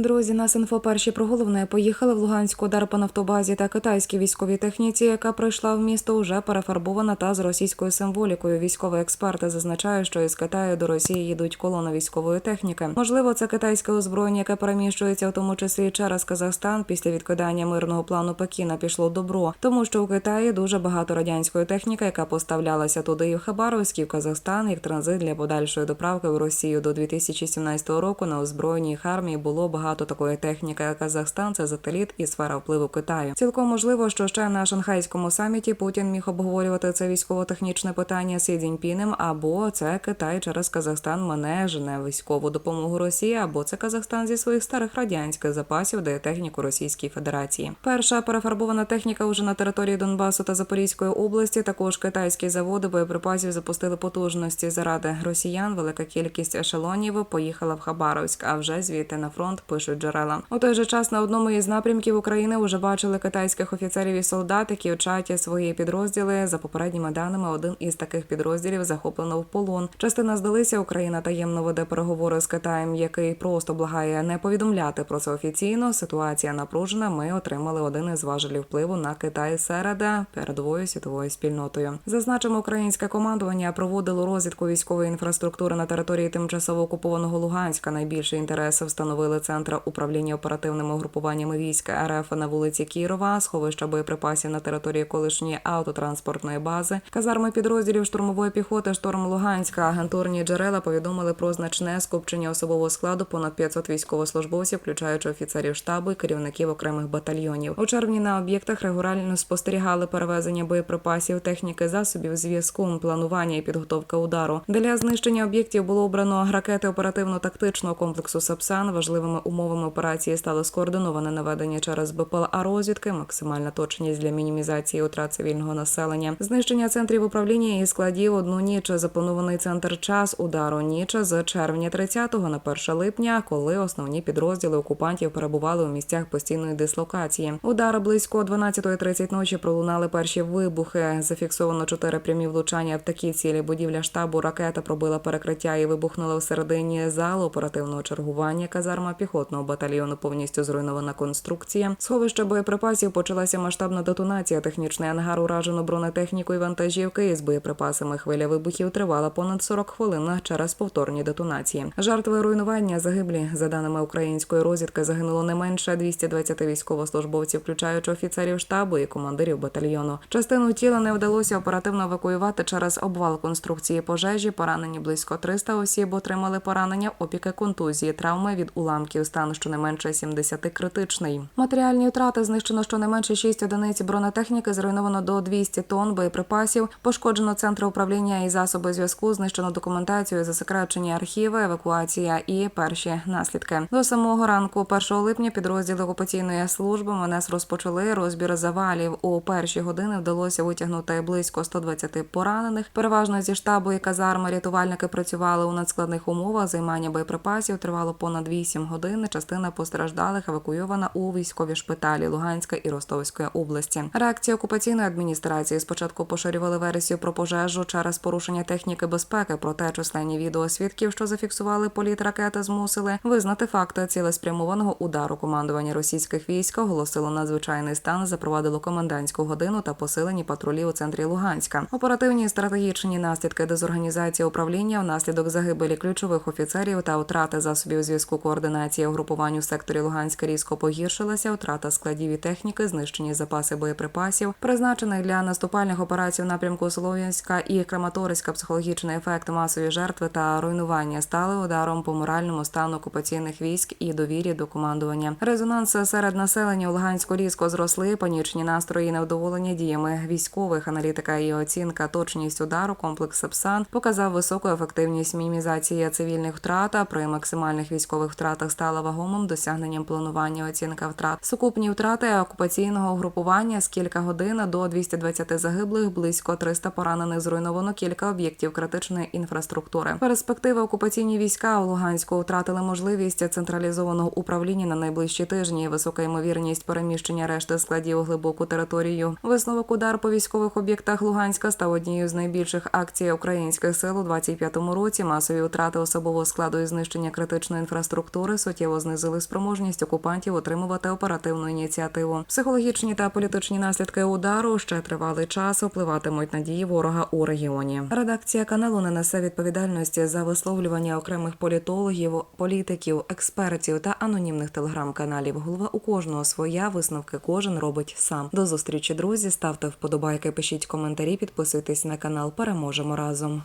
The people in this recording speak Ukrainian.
Друзі, нас інфо перші про головне поїхали в Луганську удар по нафтобазі та китайській військовій техніці, яка прийшла в місто, уже перефарбована та з російською символікою. Військові експерти зазначають, що із Китаю до Росії їдуть колони військової техніки. Можливо, це китайське озброєння, яке переміщується в тому числі через Казахстан. Після відкидання мирного плану Пекіна пішло добро, тому що у Китаї дуже багато радянської техніки, яка поставлялася туди і в Хабаровськ, і в Казахстан, як транзит для подальшої доправки в Росію до 2017 року на озброєній їх армії було багато такої техніки. Казахстан це сателіт і сфера впливу Китаю. Цілком можливо, що ще на шанхайському саміті Путін міг обговорювати це військово-технічне питання Сі Цзіньпінем, або це Китай через Казахстан мене жене військову допомогу Росії, або це Казахстан зі своїх старих радянських запасів дає техніку Російській Федерації. Перша перефарбована техніка уже на території Донбасу та Запорізької області. Також китайські заводи боєприпасів запустили потужності заради росіян. Велика кількість ешелонів поїхала в Хабаровськ, а вже звідти на фронт пишуть джерела. У той же час на одному із напрямків України вже бачили китайських офіцерів і солдат, які очаті свої підрозділи. За попередніми даними, один із таких підрозділів захоплено в полон. Частина здалися. Україна таємно веде переговори з Китаєм, який просто благає не повідомляти про це офіційно. Ситуація напружена. Ми отримали один із важелів впливу на Китай серед передовою світовою спільнотою. Зазначимо, українське командування проводило розвідку військової інфраструктури на території тимчасово окупованого Луганська. Найбільший інтерес встановили центр управління оперативними угрупуваннями військ РФ на вулиці Кірова, сховища боєприпасів на території колишньої автотранспортної бази, казарми підрозділів штурмової піхоти Шторм Луганська. Агентурні джерела повідомили про значне скупчення особового складу понад 500 військовослужбовців, включаючи офіцерів штабу і керівників окремих батальйонів. У червні на об'єктах регулярно спостерігали перевезення боєприпасів, техніки, засобів зв'язку, планування і підготовка удару. Для знищення об'єктів було обрано ракети оперативно-тактичного комплексу Сапсан. Важливими умовами операції стало скоординоване наведення через БПЛА розвідки, максимальна точність для мінімізації утрат цивільного населення, знищення центрів управління і складів одну ніч. Запланований центр час удару ніч з червня 30 на 1 липня, коли основні підрозділи окупантів перебували у місцях постійної дислокації. Удари близько 12.30 ночі пролунали перші вибухи. Зафіксовано чотири прямі влучання в такі цілі. Будівля штабу ракета пробила перекриття і вибухнула всередині залу оперативного чергування. Казарма піхотного батальйону повністю зруйнована конструкція. Сховище боєприпасів почалася масштабна детонація. Технічний ангар уражено бронетехніку і вантажівки із боєприпасами. Хвиля вибухів тривала понад 40 хвилин через повторні детонації. Жертви руйнування загиблі за даними української розвідки. Загинуло не менше 220 військовослужбовців, включаючи офіцерів штабу і командирів батальйону. Частину тіла не вдалося оперативно евакуювати через обвал конструкції пожежі. Поранені близько 300 осіб отримали поранення, опіки, контузії, травми від уламків. Стан щонайменше 70 критичний. Матеріальні втрати знищено щонайменше 6 одиниць бронетехніки, зруйновано до 200 тонн боєприпасів, пошкоджено центри управління і засоби зв'язку, знищено документацію, засекречені архіви, евакуація і перші наслідки. До самого ранку, 1 липня, підрозділи окупаційної служби МНС розпочали розбір завалів. У перші години вдалося витягнути близько 120 поранених. Переважно зі штабу і казарми рятувальники працювали у надскладних умовах. Займання боєприпасів тривало понад 8 годин. Частина постраждалих евакуйована у військові шпиталі Луганська і Ростовської області. Реакція окупаційної адміністрації спочатку поширювали версію про пожежу через порушення техніки безпеки. Проте численні відео свідків, що зафіксували політ ракети, змусили визнати факти цілеспрямованого удару. Командування російських військ оголосило надзвичайний стан, запровадило комендантську годину та посилені патрулі у центрі Луганська. Оперативні стратегічні наслідки дезорганізації управління внаслідок загибелі ключових офіцерів та втрати засобів зв'язку координації угрупувань у секторі Луганська різко погіршилася. Втрата складів і техніки, знищені запаси боєприпасів, призначених для наступальних операцій в напрямку Слов'янська і Краматорська. Психологічний ефект масові жертви та руйнування стали ударом по моральному стану окупаційних військ і довірі до командування. Резонанс серед населення у Луганську різко зросли. Панічні настрої, невдоволення діями військових. Аналітика і оцінка точність удару. Комплекс Сапсан показав високу ефективність мінімізації цивільних втрат. А При максимальних військових втратах стала вагомим досягненням планування оцінка втрат. Сукупні втрати окупаційного угрупування з кілька годин до 220 загиблих, близько 300 поранених. Зруйновано кілька об'єктів критичної інфраструктури. Перспективи окупаційні війська у Луганську втратили можливість централізованого управління на найближчі тижні. Висока ймовірність переміщення решти складів у глибоку територію. Висновок удар по військових об'єктах Луганська став однією з найбільших акцій українських сил у 25-му році. Масові втрати особового складу і знищення критичної інфраструктури суттєво суттєво знизили спроможність окупантів отримувати оперативну ініціативу. Психологічні та політичні наслідки удару ще тривалий час впливатимуть на дії ворога у регіоні. Редакція каналу не несе відповідальності за висловлювання окремих політологів, політиків, експертів та анонімних телеграм-каналів. Голова у кожного своя висновки кожен робить сам. До зустрічі, друзі. Ставте вподобайки, пишіть коментарі, підписуйтесь на канал. Переможемо разом.